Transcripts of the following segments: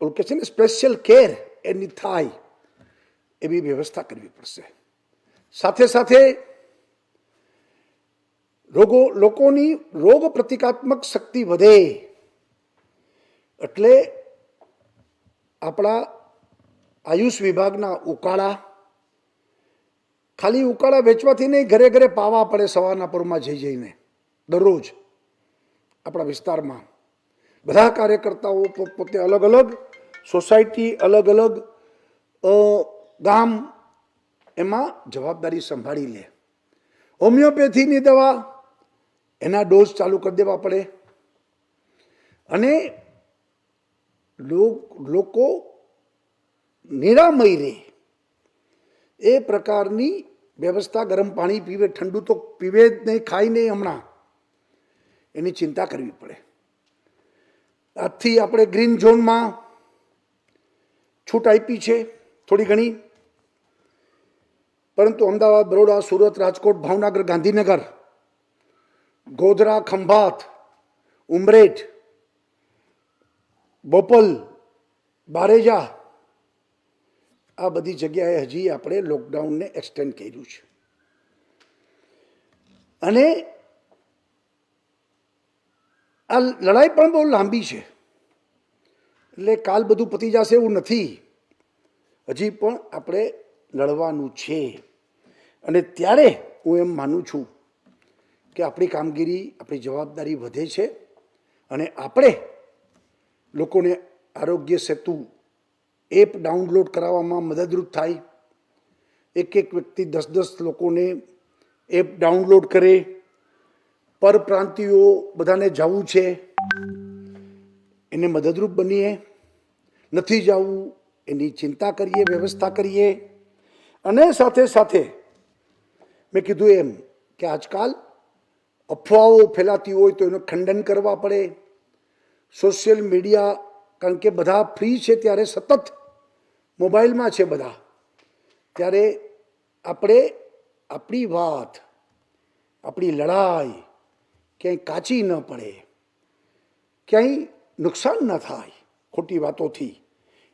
ઓલું કે છે ને સ્પેશિયલ કેર એની થાય એવી વ્યવસ્થા કરવી પડશે સાથે સાથે રોગો લોકોની રોગ પ્રતિકાત્મક શક્તિ વધે એટલે આપણા આયુષ વિભાગના ઉકાળા ખાલી ઉકાળા વેચવાથી નહીં ઘરે ઘરે પાવા પડે સવારના પરમાં જઈ જઈને દરરોજ આપણા વિસ્તારમાં બધા કાર્યકર્તાઓ પો- પોતે અલગ અલગ સોસાયટી અલગ અલગ અ, ગામ એમાં જવાબદારી સંભાળી લે. હોમિયોપેથીની દવા એના ડોઝ ચાલુ કરી દેવા પડે. અને લો- લોકો નિરામય રહે એ પ્રકારની વ્યવસ્થા ગરમ પાણી પીવે ઠંડુ તો પીવે જ નહીં ખાય નહીં હમણાં. એની ચિંતા કરવી પડે. આજથી આપણે ગ્રીન ઝોનમાં છૂટ આપી છે થોડી ઘણી. પરંતુ અમદાવાદ, બરોડા, સુરત, રાજકોટ, ભાવનગર, ગાંધીનગર, ગોધરા, ખંભાત, ઉમરેઠ, બોપલ, બારેજા, આ બધી જગ્યાએ હજી આપણે લોકડાઉનને એક્સટેન્ડ કર્યું છે. અને આ લડાઈ પણ બહુ લાંબી છે. એટલે કાલ બધું પતી જશે એવું નથી. હજી પણ આપણે લડવાનું છે. અને ત્યારે હું એમ માનું છું કે આપણી કામગીરી, આપણી જવાબદારી વધે છે અને આપણે લોકોને આરોગ્ય સેતુ એપ ડાઉનલોડ કરાવવામાં મદદરૂપ થાય. એક એક વ્યક્તિ દસ દસ લોકોને એપ ડાઉનલોડ કરે. પરપ્રાંતિયો બધાને જવું છે. એને મદદરૂપ બનીએ, નથી જવું, એની ચિંતા કરીએ, વ્યવસ્થા કરીએ. અને સાથે સાથે મેં કીધું એમ કે આજકાલ અફવાઓ ફેલાતી હોય તો એનું ખંડન કરવા પડે. સોશિયલ મીડિયા, કારણ કે બધા ફ્રી છે ત્યારે સતત મોબાઈલમાં છે બધા. ત્યારે આપણે આપણી વાત, આપણી લડાઈ ક્યાંય કાચી ન પડે. ક્યાંય નુકસાન ન થાય, ખોટી વાતોથી.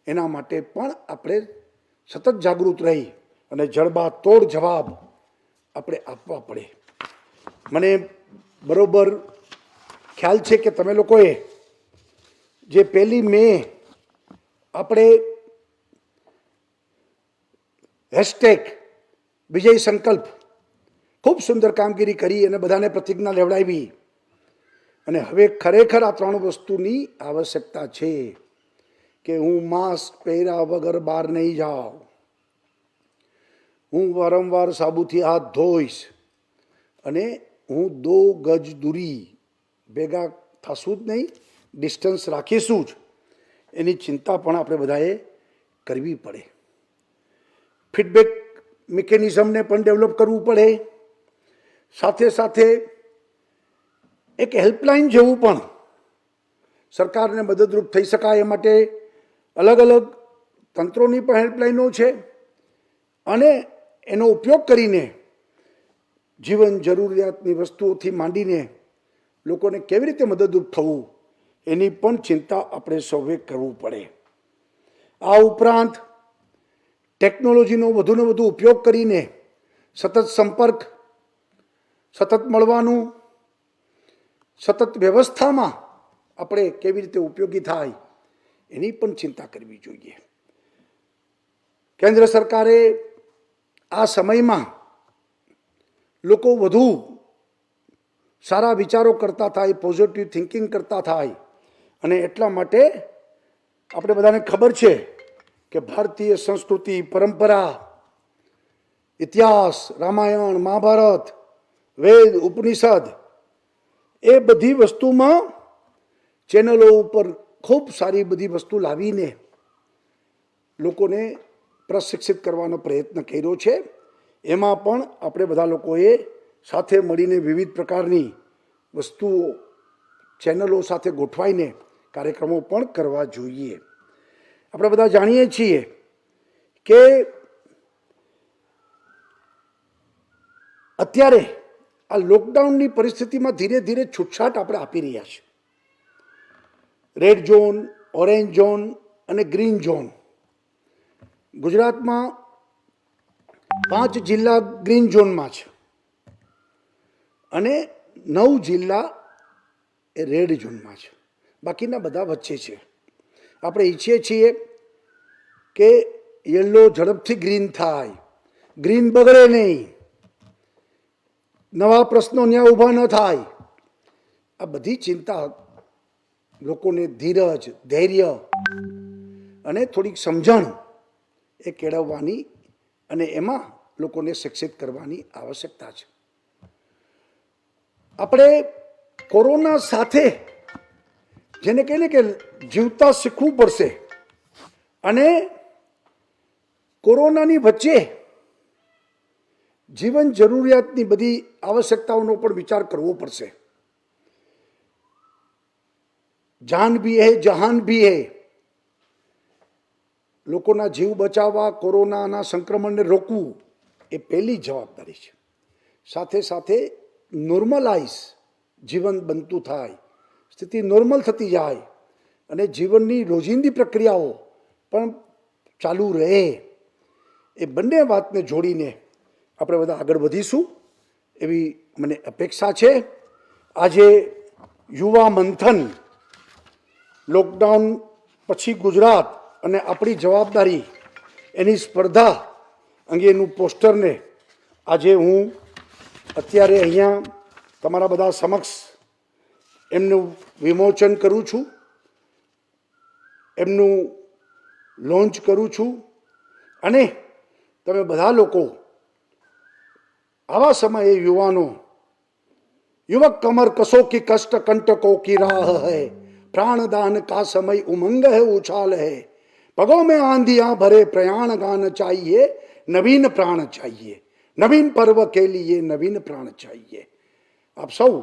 એના માટે પણ આપણે સતત જાગૃત રહી અને જડબા તોડ જવાબ આપણે આપવા પડે. મને બરોબર ખ્યાલ છે કે તમે લોકોએ જે પહેલી મે આપણે હેશટેગ વિજય સંકલ્પ ખૂબ સુંદર કામગીરી કરી અને બધાને પ્રતિજ્ઞા લેવડાવી. અને હવે ખરેખર આ ત્રણ વસ્તુની આવશ્યકતા છે કે હું માસ્ક પહેર્યા વગર બહાર નહીં જાઉં. હું વારંવાર સાબુથી હાથ ધોઈશ અને હું દો ગજ દૂરી ભેગા થશું જ નહીં, ડિસ્ટન્સ રાખીશું જ. એની ચિંતા પણ આપણે બધાએ કરવી પડે. ફીડબેક મિકેનિઝમને પણ ડેવલપ કરવું પડે. સાથે સાથે એક હેલ્પલાઇન જેવું પણ સરકારને મદદરૂપ થઈ શકાય એ માટે અલગ અલગ તંત્રોની પણ હેલ્પલાઇનો છે અને એનો ઉપયોગ કરીને જીવન જરૂરિયાતની વસ્તુઓથી માંડીને લોકોને કેવી રીતે મદદરૂપ થવું એની પણ ચિંતા આપણે સૌએ કરવું પડે. આ ઉપરાંત ટેકનોલોજીનો વધુને વધુ ઉપયોગ કરીને સતત સંપર્ક, સતત મળવાનું સતત વ્યવસ્થામાં આપણે કેવી રીતે ઉપયોગી થાય એની પણ ચિંતા કરવી જોઈએ. કેન્દ્ર સરકારે આ સમયમાં લોકો વધુ સારા વિચારો કરતા થાય પોઝિટિવ થિંકિંગ કરતા થાય અને એટલા માટે આપણે બધાને ખબર છે કે ભારતીય સંસ્કૃતિ, પરંપરા, ઇતિહાસ, રામાયણ, મહાભારત, વેદ, ઉપનિષદ એ બધી વસ્તુમાં ચેનલો ઉપર ખૂબ સારી બધી વસ્તુ લાવીને લોકોને પ્રશિક્ષિત કરવાનો પ્રયત્ન કર્યો છે. એમાં પણ આપણે બધા લોકોએ સાથે મળીને વિવિધ પ્રકારની વસ્તુઓ ચેનલો સાથે ગોઠવાઈને કાર્યક્રમો પણ કરવા જોઈએ. આપણે બધા જાણીએ છીએ કે અત્યારે આ લોકડાઉનની પરિસ્થિતિમાં ધીરે ધીરે છૂટછાટ આપણે આપી રહ્યા છીએ. રેડ ઝોન ઓરેન્જ ઝોન અને ગ્રીન ઝોન ગુજરાતમાં પાંચ જિલ્લા ગ્રીન ઝોનમાં છે અને નવ જિલ્લા એ રેડ ઝોનમાં છે. બાકીના બધા વચ્ચે છે. આપણે ઈચ્છીએ છીએ કે યલો ઝડપથી ગ્રીન થાય. ગ્રીન બગડે નહીં. નવા પ્રશ્નો ત્યાં ઊભા ન થાય. આ બધી ચિંતા લોકોને ધીરજ, ધૈર્ય અને થોડીક સમજણ એ કેળવવાની અને એમાં લોકોને શિક્ષિત કરવાની આવશ્યકતા છે. આપણે કોરોના સાથે જેને કહીએ ને કે જીવતા શીખવું પડશે અને કોરોનાની વચ્ચે જીવન જરૂરિયાતની બધી આવશ્યકતાઓનો પણ વિચાર કરવો પડશે. જાન ભી હે, જહાન ભી હે. લોકોના જીવ બચાવવા, કોરોનાના સંક્રમણને રોકવું એ પહેલી જવાબદારી છે. સાથે સાથે નોર્મલાઇઝ જીવન બનતું થાય, સ્થિતિ નોર્મલ થતી જાય અને જીવનની રોજિંદી પ્રક્રિયાઓ પણ ચાલુ રહે. એ બંને વાતને જોડીને આપણે બધા આગળ વધીશું. એવી મને અપેક્ષા છે. આજે યુવા મંથન, લોકડાઉન પછી ગુજરાત અને આપણી જવાબદારી એની સ્પર્ધા અંગેનું પોસ્ટરને આજે હું અત્યારે અહીંયા તમારા બધા સમક્ષ એમનું વિમોચન કરું છું. એમનું લોન્ચ કરું છું. અને તમે બધા લોકો આવા સમયે યુવાનો યુવક કમર કસો કી કષ્ટ કંટકો કી રાહ હૈ પ્રાણદાન કા સમય ઉમંગ હૈ ઉછાલ હૈ પગો મેં આંધિયા ભરે પ્રયાણ ગાન ચાહીએ નવીન પ્રાણ ચાહીએ નવીન પર્વ કે લીએ નવીન પ્રાણ ચાહીએ આપ સૌ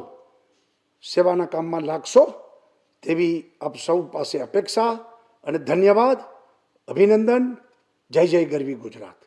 સેવાના કામમાં લાગશો તેવી આપ સૌ પાસે અપેક્ષા અને ધન્યવાદ અભિનંદન જય જય ગરવી ગુજરાત